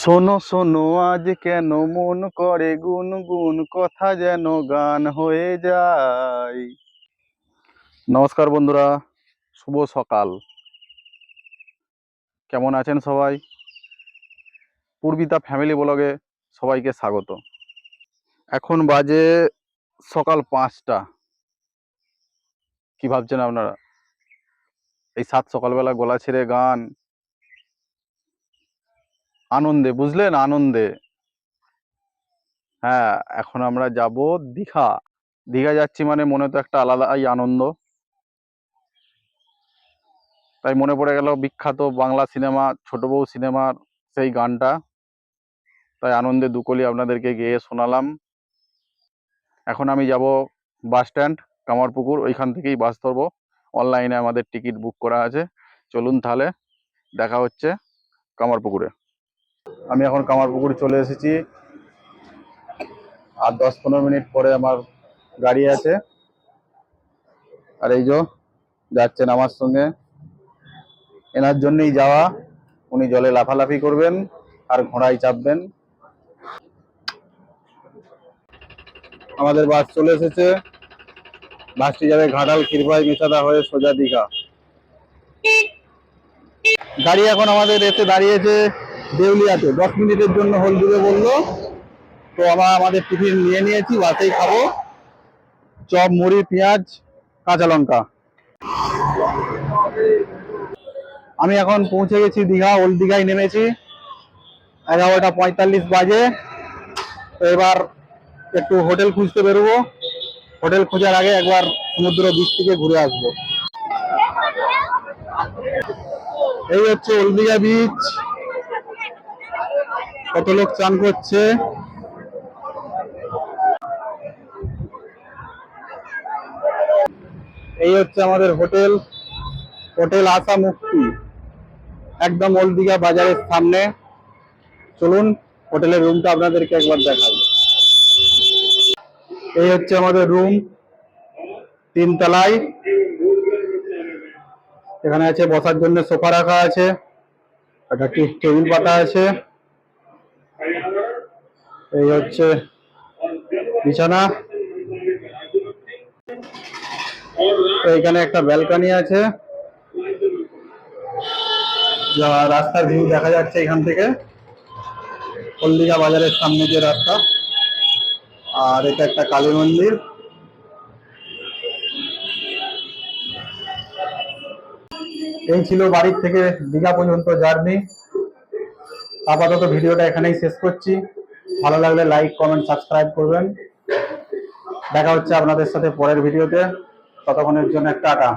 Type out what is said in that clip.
শোনো শোনো, আজ কেন মন করে গুন গুন কথা যেন গান হয়ে যায়। নমস্কার বন্ধুরা, শুভ সকাল। কেমন আছেন সবাই? পূর্বিতা ফ্যামিলি ব্লগে সবাইকে স্বাগত। এখন বাজে সকাল পাঁচটা। কি ভাবছেন আপনারা? এই সাত সকালবেলা গলা ছেড়ে গান আনন্দে, বুঝলেন? আনন্দে। হ্যাঁ এখন আমরা যাব দীঘা। দীঘা যাচ্ছি মানে মনে তো একটা আলাদাই আনন্দ। তাই মনে পড়ে গেল বিখ্যাত বাংলা সিনেমা, ছোট বউ সিনেমার সেই গানটা। তাই আনন্দে দুকলি আপনাদেরকে গেয়ে শোনালাম। এখন আমি যাব বাস স্ট্যান্ড, কামারপুকুর, ওইখান থেকেই বাস ধরবো। অনলাইনে আমাদের টিকিট বুক করা আছে। চলুন তাহলে, দেখা হচ্ছে কামারপুকুরে। আমি এখন কামারপুকুর চলে এসেছি। আর দশ পনেরো মিনিট পরে আমার গাড়ি আছে। আর এই যে যাচ্ছেন আমার সঙ্গে। এনার জন্যই যাওয়া। উনি জলে লাফালাফি করবেন আর ঘোড়ায় চাপবেন। আমাদের বাস চলে এসেছে। বাসটি যাবে ঘাটাল ক্ষীরপাই মেছাদা হয়ে সোজা দীঘা। গাড়ি এখন আমাদের এসে দাঁড়িয়েছে। দেউলিয়াতে, দশ মিনিটের জন্য হোল দিবে বলল, তো আমরা আমাদের টিফিন নিয়ে নিয়েছি, বাসেই খাব। চপ, মুড়ি, পেঁয়াজ, কাঁচা লঙ্কা। আমি এখন পৌঁছে গেছি দীঘা, ওল্ড দীঘায় নেমেছি। এগারোটা পঁয়তাল্লিশ বাজে। তো এবার একটু হোটেল খুঁজতে বেরোবো। হোটেল খোঁজার আগে একবার সমুদ্র বিচ থেকে ঘুরে আসব। এই হচ্ছে ওল্ড দীঘা বিচ। কত লোক চান করছে? এই হচ্ছে আমাদের হোটেল। হোটেল আশা মুক্তি। একদম ওল্ড দীঘা বাজারের সামনে। চলুন, হোটেলের রুমটা আপনাদেরকে একবার দেখাই। এই হচ্ছে আমাদের রুম তিনতলায়। এখানে আছে বসার জন্য সোফা রাখা আছে। একটা টেবিল পাতা আছে। এই হচ্ছে বিছানা। এখানে একটা ব্যালকনি আছে। যা রাস্তার ভিউ দেখা যাচ্ছে এখান থেকে। হলদিঘা বাজারের সামনে যে রাস্তা। আর এটা একটা কালী মন্দির। এই ছিল বাড়ির থেকে দীঘা পর্যন্ত জার্নি। আপাতত ভিডিওটা এখানেই শেষ করছি। ভালো লাগলে লাইক কমেন্ট সাবস্ক্রাইব করবেন। দেখা হচ্ছে আপনাদের সাথে পরের ভিডিওতে ততক্ষণের জন্য একটা টাটা।